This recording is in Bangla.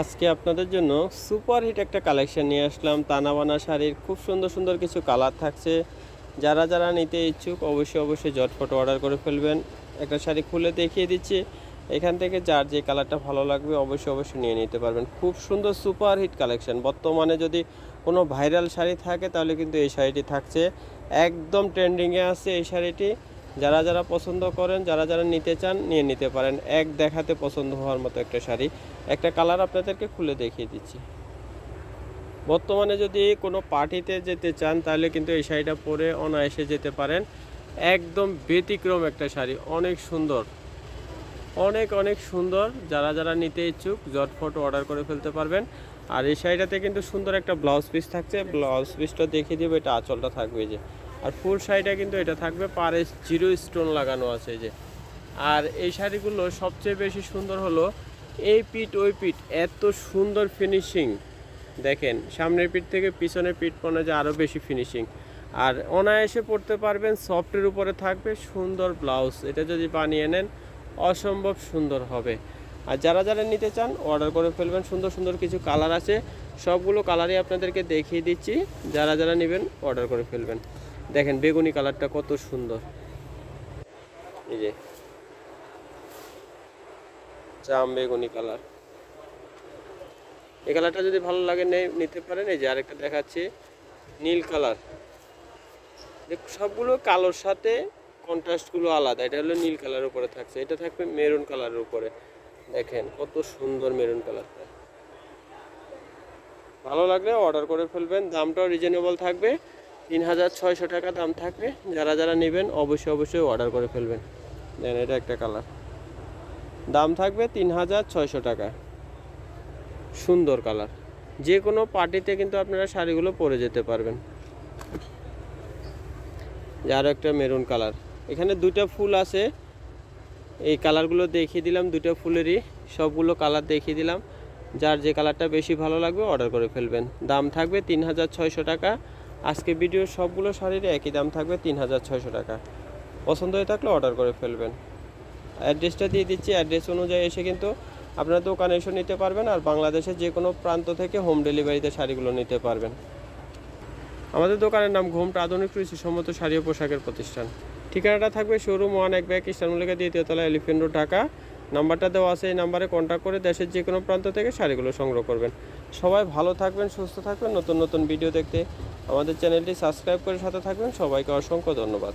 আজকে আপনাদের জন্য সুপার হিট একটা কালেকশন নিয়ে আসলাম। তানাবানা শাড়ির খুব সুন্দর সুন্দর কিছু কালার থাকছে। যারা যারা নিতে ইচ্ছুক অবশ্যই অবশ্যই জটফট অর্ডার করে ফেলবেন। একটা শাড়ি খুলে দেখিয়ে দিচ্ছি। এখান থেকে যার যে কালারটা ভালো লাগবে অবশ্যই অবশ্যই নিয়ে নিতে পারবেন। খুব সুন্দর সুপার হিট কালেকশন। বর্তমানে যদি কোনো ভাইরাল শাড়ি থাকে তাহলে কিন্তু এই শাড়িটি থাকছে। একদম ট্রেন্ডিংয়ে আছে এই শাড়িটি। যারা যারা পছন্দ করেন, যারা যারা নিতে চান, নিয়ে নিতে পারেন। এক দেখাতে পছন্দ হওয়ার মতো একটা শাড়ি। একটা কালার আপনাদেরকে খুলে দেখিয়ে দিচ্ছি। বর্তমানে যদি কোনো পার্টিতে যেতে চান, তাহলে কিন্তু এই শাড়িটা পরে অনায়াসে যেতে পারেন। একদম ব্যতিক্রম একটা শাড়ি। অনেক সুন্দর। অনেক অনেক সুন্দর। যারা যারা নিতে ইচ্ছুক জটফট অর্ডার করে ফেলতে পারবেন। আর এই শাড়িটাতে কিন্তু সুন্দর একটা ব্লাউজ পিস থাকছে। ব্লাউজ পিসটা দেখিয়ে দেবো, এটা আঁচলটা থাকবে যে। আর ফুল শাড়িটা কিন্তু এটা থাকবে পারে জিরো স্টোন লাগানো আছে যে। আর এই শাড়িগুলো সবচেয়ে বেশি সুন্দর হলো এই পিঠ, ওই পিঠ, এত সুন্দর ফিনিশিং দেখেন, সামনের পিঠ থেকে পিছনের পিঠ পনে যে আরও বেশি ফিনিশিং আর অনায়াসে পড়তে পারবেন, সফটের উপরে থাকবে সুন্দর ব্লাউজ। এটা যদি বানিয়ে নেন, অসম্ভব সুন্দর হবে। আর যারা যারা নিতে চান, অর্ডার করে ফেলবেন। সুন্দর সুন্দর কিছু কালার আছে। সবগুলো কালারই আপনাদেরকে দেখিয়ে দিচ্ছি। যারা যারা নেবেন, অর্ডার করে ফেলবেন। দেখেন বেগুনি কালারটা কত সুন্দর। এই যে। জাম বেগুনি কালার। এই কালারটা যদি ভালো লাগে নিতে পারেন, এই যে আরেকটা দেখাচ্ছি, নীল কালার। সবগুলো কালোর সাথে কন্ট্রাস্টগুলো আলাদা, এটা হলো নীল কালারের উপরে থাকছে, এটা থাকবে মেরুন কালারের উপরে। দেখেন, কত সুন্দর মেরুন কালারটা। ভালো লাগলে অর্ডার করে ফেলবেন, দামটাও রিজনেবল থাকবে। তিন হাজার ছয়শো টাকা দাম থাকবে। যারা যারা নেবেন, অবশ্যই অবশ্যই অর্ডার করে ফেলবেন। দেন এটা একটা কালার দাম থাকবে তিন হাজার ছয়শো টাকা। সুন্দর কালার যে কোনো পার্টিতে কিন্তু আপনারা শাড়িগুলো পরে যেতে পারবেন। আরও একটা মেরুন কালার এখানে দুইটা ফুল আছে। এই কালারগুলো দেখিয়ে দিলাম দুটো ফুলেরই। সবগুলো কালার দেখিয়ে দিলাম। যার যে কালারটা বেশি ভালো লাগবে অর্ডার করে ফেলবেন। দাম থাকবে তিন হাজার ছয়শো টাকা। আজকে ভিডিওর সবগুলো শাড়ির একই দাম থাকবে তিন হাজার ছয়শো টাকা। পছন্দ হয়ে থাকলে অর্ডার করে ফেলবেন। অ্যাড্রেসটা দিয়ে দিচ্ছি, অ্যাড্রেস অনুযায়ী এসে কিন্তু আপনার দোকানে এসে নিতে পারবেন আর বাংলাদেশের যে কোনো প্রান্ত থেকে হোম ডেলিভারিতে শাড়িগুলো নিতে পারবেন। আমাদের দোকানের নাম ঘুমটা আধুনিক কৃষিসম্মত শাড়ি ও পোশাকের প্রতিষ্ঠান। ঠিকানাটা থাকবে শোরুম ওয়ান এক ব্যাগ ইস্টানমলিকা দ্বিতীয়তলা এলিফেন্ট রোড, ঢাকা। নাম্বারটা দেওয়া আছে, এই নাম্বারে কন্ট্যাক্ট করে দেশের যে কোনো প্রান্ত থেকে শাড়িগুলো সংগ্রহ করবেন। সবাই ভালো থাকবেন, সুস্থ থাকবেন, নতুন নতুন ভিডিও দেখতে আমাদের চ্যানেলটি সাবস্ক্রাইব করে সাথে থাকবেন। সবাইকে অসংখ্য ধন্যবাদ।